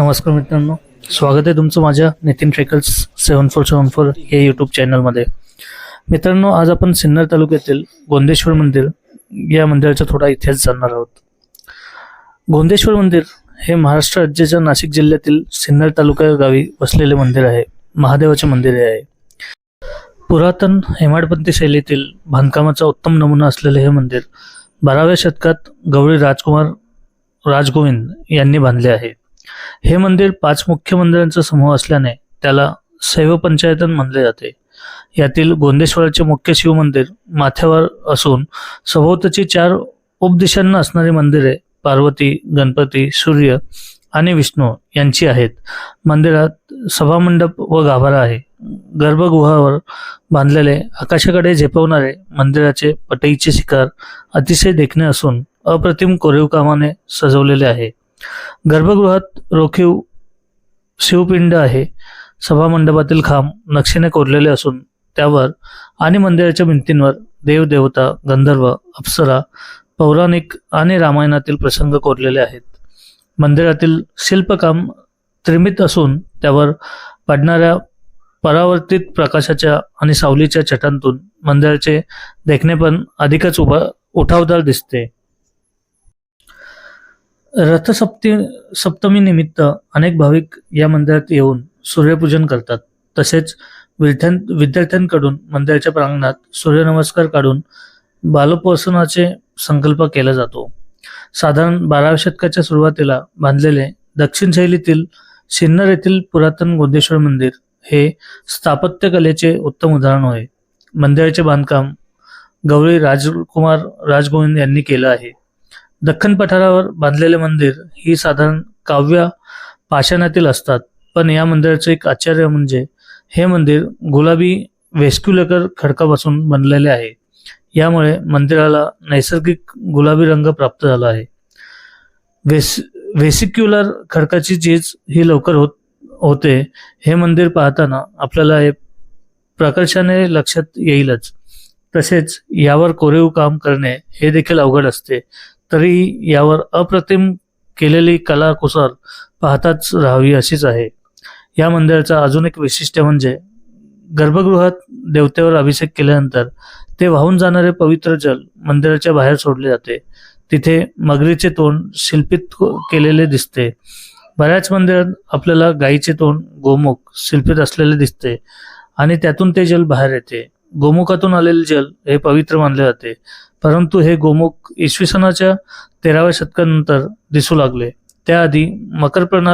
नमस्कार मित्रांनो. स्वागत आहे तुमचं माझ्या नितीन ट्रेकल्स सेवन फोर सेवन फोर या यूट्यूब चॅनलमध्ये मित्रांनो आज आपण सिन्नर तालुक्यातील गोंदेश्वर मंदिर या मंदिराचा थोडा इतिहास जाणणार आहोत. गोंदेश्वर मंदिर हे महाराष्ट्र राज्याच्या नाशिक जिल्ह्यातील सिन्नर तालुका गावी वसलेले मंदिर आहे महादेवाचे मंदिर हे आहे. पुरातन हेमाडपंथी शैलीतील बांधकामाचा उत्तम नमुना असलेले हे मंदिर बाराव्या शतकात गवळी राजकुमार राजगोविंद यांनी बांधले आहे. हे मंदिर पाच मुख्य मंदिरांचा समूह असल्याने त्याला शैव पंचायतन म्हणले जाते. यातील गोंदेश्वराचे मुख्य शिव मंदिर माथ्यावर असून सभोवताची चार उपदिशांना असणारी मंदिरे पार्वती गणपती सूर्य आणि विष्णू यांची आहेत. मंदिरात सभामंडप व गाभारा आहे. गर्भगृहावर बांधलेले आकाशाकडे झेपवणारे मंदिराचे पटईचे शिकार अतिशय देखणे असून अप्रतिम कोरीव कामाने सजवलेले आहे. गर्भगृहात रोखीव शिवपिंड आहे. सभामंडपातील खांब नक्षीने कोरलेले असून त्यावर आणि मंदिराच्या भिंतींवर देवदेवता गंधर्व अप्सरा पौराणिक आणि रामायणातील प्रसंग कोरलेले आहेत. मंदिरातील शिल्पकाम त्रिमित असून त्यावर पडणाऱ्या परावर्तित प्रकाशाच्या आणि सावलीच्या छटांतून मंदिराचे देखणेपण अधिकच उभा उठावदार दिसते. रथसप्ती सप्तमी निमित्त अनेक भाविक या मंदिरात येऊन सूर्यपूजन करतात. तसेच विद्यार्थ्यांकडून मंदिराच्या प्रांगणात सूर्यनमस्कार काढून बालोपासनाचे संकल्प केला जातो. साधारण बाराव्या शतकाच्या सुरुवातीला बांधलेले दक्षिण शैलीतील सिन्नर येथील पुरातन गोंदेश्वर मंदिर हे स्थापत्यकलेचे उत्तम उदाहरण होय. मंदिराचे बांधकाम गवळी राजकुमार राजगोविंद यांनी केलं आहे. दख्खन पठारावर बांधलेले मंदिर ही साधारण काव्य पाषाणातील असतात. पण या मंदिराचे एक आश्चर्य म्हणजे हे मंदिर गुलाबी वेस्क्युलकर खडकापासून बनलेले आहे. यामुळे मंदिराला नैसर्गिक गुलाबी रंग प्राप्त झाला आहे. वेस वेसिक्युलर खडकाची चीज ही लवकर होत होते हे मंदिर पाहताना आपल्याला हे प्रकर्षाने लक्षात येईलच. तसेच यावर कोरीव काम करणे हे देखील अवघड असते. तरीही यावर अप्रतिम केलेली कलाकुसर पाहताच राहावी अशीच आहे. या मंदिराचं अजून एक वैशिष्ट्य म्हणजे गर्भगृहात देवतेवर अभिषेक केल्यानंतर ते वाहून जाणारे पवित्र जल मंदिराच्या बाहेर सोडले जाते. तिथे मगरीचे तोंड शिल्पित केलेले दिसते. बऱ्याच मंदिरात आपल्याला गायीचे तोंड गोमुख शिल्पित असलेले दिसते आणि त्यातून ते जल बाहेर येते. गोमुखातून आलेले जल हे पवित्र मानले जाते. परंतु हे गोमुख इसवी सनाच्या तेराव्या शतकानंतर दिसू लागले. त्याआधी मकर प्रणाल